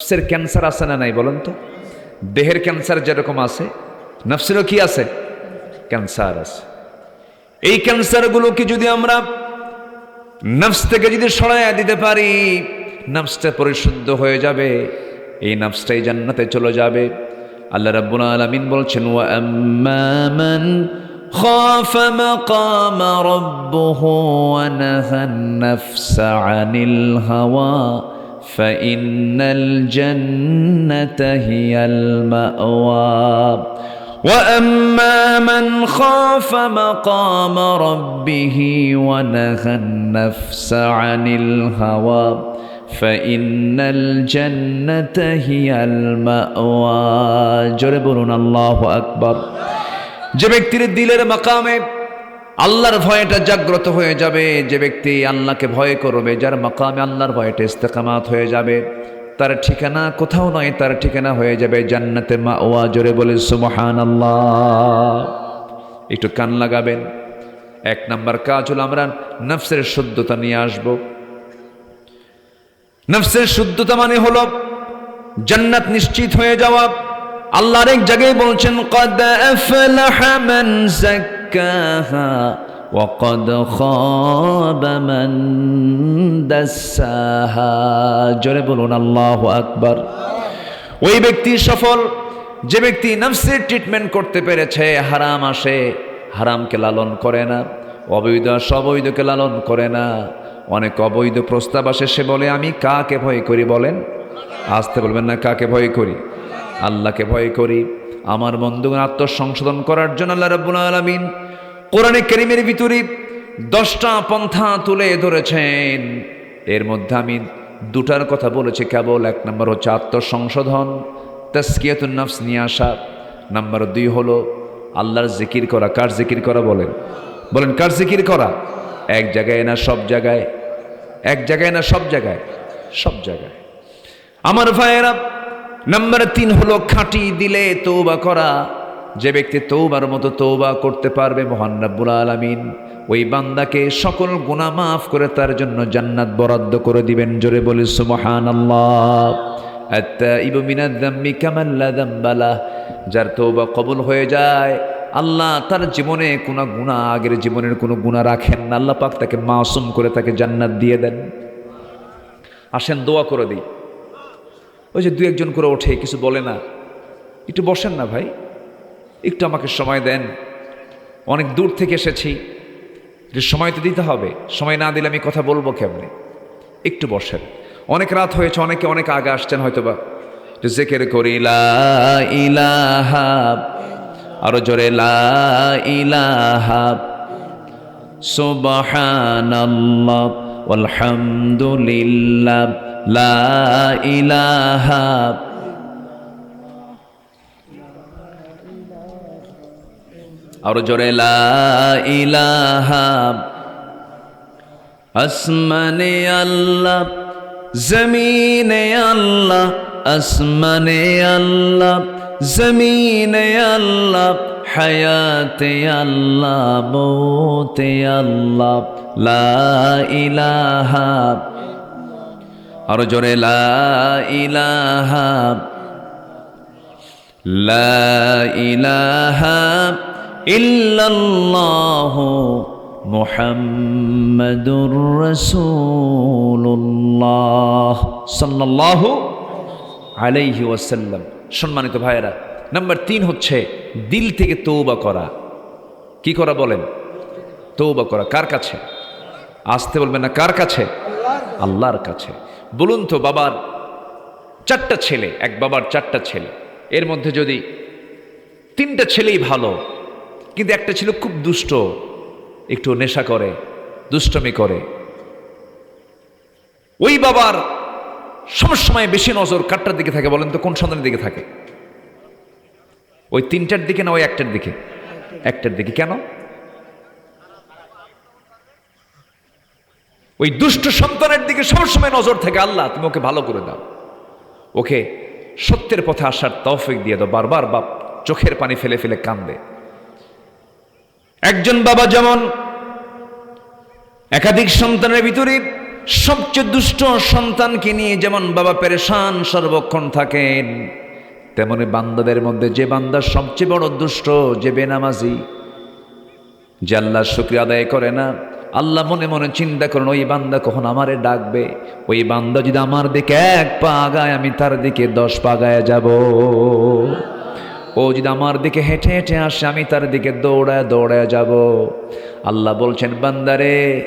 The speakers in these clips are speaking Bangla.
নফসের ক্যান্সার আছে না নাই বলেন তো? দেহের ক্যান্সার যেরকম আছে, নফসেরও কি আছে? ক্যান্সার আছে। এই ক্যান্সারগুলোকে যদি আমরা নফস থেকে যদি সরাইয়া দিতে পারি, নফসটা পরিশুদ্ধ হয়ে যাবে, এই নফসটাই জান্নাতে চলে যাবে। আল্লাহ রাব্বুল আলামিন বলছেন, ওয়া আম্মা মান খাফ মাকাম রাব্বুহু ওয়া নাহান নাফসা আনিল হাওয়া। فإن الجنة هي المأوى وأما من خاف مقام ربه ونهى النفس عن الهوى فإن الجنة هي المأوى جربون الله أكبر যে ব্যক্তির দিলের মাকামে আল্লাহর ভয়টা জাগ্রত হয়ে যাবে, যে ব্যক্তি আল্লাহকে ভয় করবে, যার মাকামে আল্লাহর ভয়টা ইস্তেকামাত হয়ে যাবে, তার ঠিকানা কোথাও নয়, তার ঠিকানা হয়ে যাবে জান্নাতে মা ওয়া জোরে বলে সুমহান আল্লাহ একটু কান লাগাবেন। এক নাম্বার কাজ হলো আমরা নফসের শুদ্ধতা নিয়ে আসব। নফসের শুদ্ধতা মানে হলো জান্নাত নিশ্চিত হয়ে যাওয়া। আল্লাহ আরেক জায়গায় বলছেন, কদ আফলাহা যাক্কাহা وقد خاب من دساها জোরে বলুন আল্লাহু আকবার ওই ব্যক্তি সফল যে ব্যক্তি নফসের ট্রিটমেন্ট করতে পেরেছে হারাম আসে হারামকে লালন করে না অবৈধ আসে অবৈধকে লালন করে না অনেক অবৈধ প্রস্তাব আসে সে বলে আমি কাকে ভয় করি বলেন আসতে বলবেন না কাকে ভয় করি আল্লাহকে ভয় করি আমার বন্ধুগণ আত্মসংশোধন করার জন্য আল্লাহ রাব্বুল আলামিন কোরআনে কেরিমের ভিতরে দশটা পন্থা তুলে ধরেছেন। এর মধ্যে আমি দুটার কথা বলেছি, কেবল এক নম্বর হচ্ছে আত্মসংশোধন তাস্কিয়াতুন নফস নিয়ে আসা। নাম্বার দুই হলো আল্লাহর জিকির করা। কার জিকির করা বলেন? বলেন, কার জিকির করা? এক জায়গায় না সব জায়গায়? এক জায়গায় না সব জায়গায়? সব জায়গায়। আমার ভাইয়েরা নাম্বার তিন হলো খাঁটি দিলে তৌবা করা। যে ব্যক্তি তৌবার মতো তৌবা করতে পারবে, মহান রাব্বুল আলামিন। ওই বান্দাকে সকল গুনাহ মাফ করে তার জন্য জান্নাত বরাদ্দ করে দিবেন। জোরে বলি যাম্মি কামান যার তৌবা কবুল হয়ে যায়, আল্লাহ তার জীবনে কোনো গুনাহ, আগের জীবনের কোনো গুনাহ রাখেন না। আল্লাহ পাক তাকে মাসুম করে তাকে জান্নাত দিয়ে দেন। আসেন, দোয়া করে দিই। ওই যে দু একজন করে ওঠে, কিছু বলে না। একটু বসেন না ভাই, একটু আমাকে সময় দেন। অনেক দূর থেকে এসেছি। যে সময় তো দিতে হবে। সময় না দিলে আমি কথা বলব কেমনে? একটু বসেন। অনেক রাত হয়েছে, অনেকে অনেক আগে আসছেন হয়তো বা জেকের করি, লা ইলাহা, আরও জোরে, লা ইলাহা। সুবহানাল্লাহ আলহামদুলিল্লাহ লা আরও জোরে, লা আসমানে আল্লাহ, জমিনে আল্লাহ, আসমানে আল্লাহ, জমিনে আল্লাহ, হায়াতে আল্লাহ, মৌতে আল্লাহ, লা ইলাহা আরও জোরে, লা লা ইল্লাল্লাহ ওয়াসাল্লাম। সম্মানিত ভাইয়েরা, নাম্বার তিন হচ্ছে দিল থেকে তৌবা করা। কি করা বলেন? তৌবা করা কার কাছে? আসতে বলবেন না, কার কাছে? আল্লাহর কাছে। বলুন তো বাবার চারটা ছেলে, এক বাবার চারটা ছেলে। এর মধ্যে যদি তিনটা ছেলেই ভালো, কিন্তু একটা ছিল খুব দুষ্ট, একটু নেশা করে, দুষ্টমি করে। ওই বাবার সবসময় বেশি নজর কারটার দিকে থাকে বলেন তো, কোন সন্তানের দিকে থাকে? ওই তিনটার দিকে না ওই একটার দিকে? একটার দিকে। কেন? ওই দুষ্ট সন্তানের দিকে সবসময় নজর থাকে, আল্লাহ, তুমি ওকে ভালো করে দাও। ওকে সত্যের পথে আসার তৌফিক দিয়ে দাও, বারবার বাপ চোখের পানি ফেলে ফেলে কান্দে। একজন বাবা যেমন একাধিক সন্তানের ভিতরে সবচেয়ে দুষ্ট সন্তানকে নিয়ে যেমন বাবা পেরেশান সর্বক্ষণ থাকেন, তেমনি বান্দাদের মধ্যে যে বান্দা সবচেয়ে বড় দুষ্ট, যে বেনামাজি, যে আল্লাহ শুক্রিয়া আদায় করে না আল্লাহ মনে মনে চিন্তা করেন, ওই বান্দা কখন আমারে ডাকবে? ওই বান্দা যদি আমার দিকে এক পা আগায়, আমি তার দিকে দশ পা আগায় যাব। ও যদি আমার দিকে হেঁটে হেঁটে আসে, আমি তার দিকে দৌড়ায় দৌড়ায় যাব। আল্লাহ বলছেন বান্দারে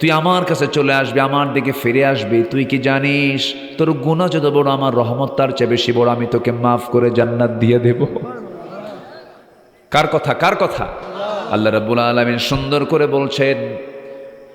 তুই আমার কাছে চলে আসবি, আমার দিকে ফিরে আসবি। তুই কি জানিস, তোর গুণা যত বড়, আমার রহমত তার চেয়ে বেশি বড়, আমি তোকে মাফ করে জান্নাত দিয়ে দেব। কার কথা কার কথা? আল্লাহ রাব্বুল আলামিন সুন্দর করে বলছেন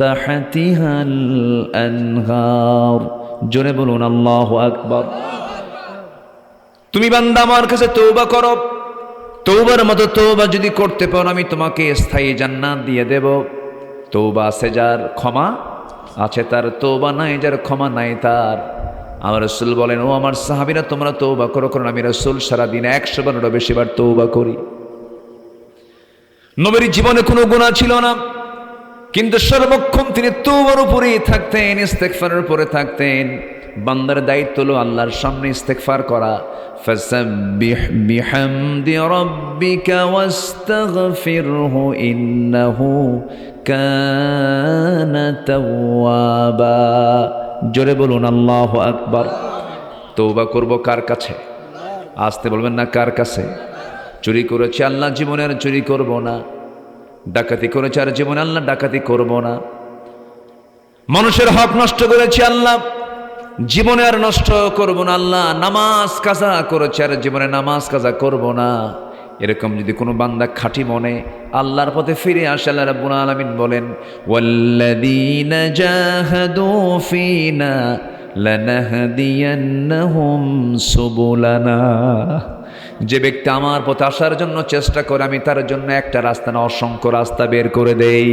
তাহাতিহাল জোরে বলুন, আল্লাহ আকবর। তুমি বান্দা, আমার কাছে তৌবা করো। তৌবার মতো তৌবা যদি করতে পারো, আমি তোমাকে স্থায়ী জান্নাত দিয়ে দেব। তৌবা আছে যার ক্ষমা, আছে তার তৌবা নাই, যার ক্ষমা নাই তার। আমার রসুল বলেন, ও আমার সাহাবিরা, তোমরা তৌবা করো, কারণ আমি রসুল সারাদিন একশো বারোটা বেশিবার তৌবা করি। নবীর জীবনে কোনো গুণা ছিল না। কিন্তু সর্বক্ষণ তিনি তৌবার উপরেই থাকতেন ইস্তেকফারের উপরে থাকতেন বান্দার দায়িত্ব হলো আল্লাহর সামনে ইস্তেকফার করা فسبح بحمد ربك واستغفره إنه كان توابا জোরে বলুন আল্লাহ আকবার তৌবা করব কার কাছে আসতে বলবেন না কার কাছে চুরি করেছে আল্লাহ জীবনে আর চুরি করব না ডাকাতি করেছে আর জীবনে আল্লাহ ডাকাতি করব না। মানুষের হক নষ্ট করেছে আল্লাহ, জীবনে আর নষ্ট করব না আল্লাহ, নামাজ কাজা করেছে আর জীবনে নামাজ কাজা করব না। এরকম যদি কোনো বান্দা খাঁটি মনে আল্লাহর পথে ফিরে আসে, আল্লাহ রাব্বুল আলামিন বলেন, ওয়াল্লাযীনা জাহাদু ফিনা লানাহদিয়ান্নাহুম সুবুলানা। যে ব্যক্তি আমার পথে আসার জন্য চেষ্টা করে, আমি তার জন্য একটা রাস্তা না, অসংখ্য রাস্তা বের করে দেই।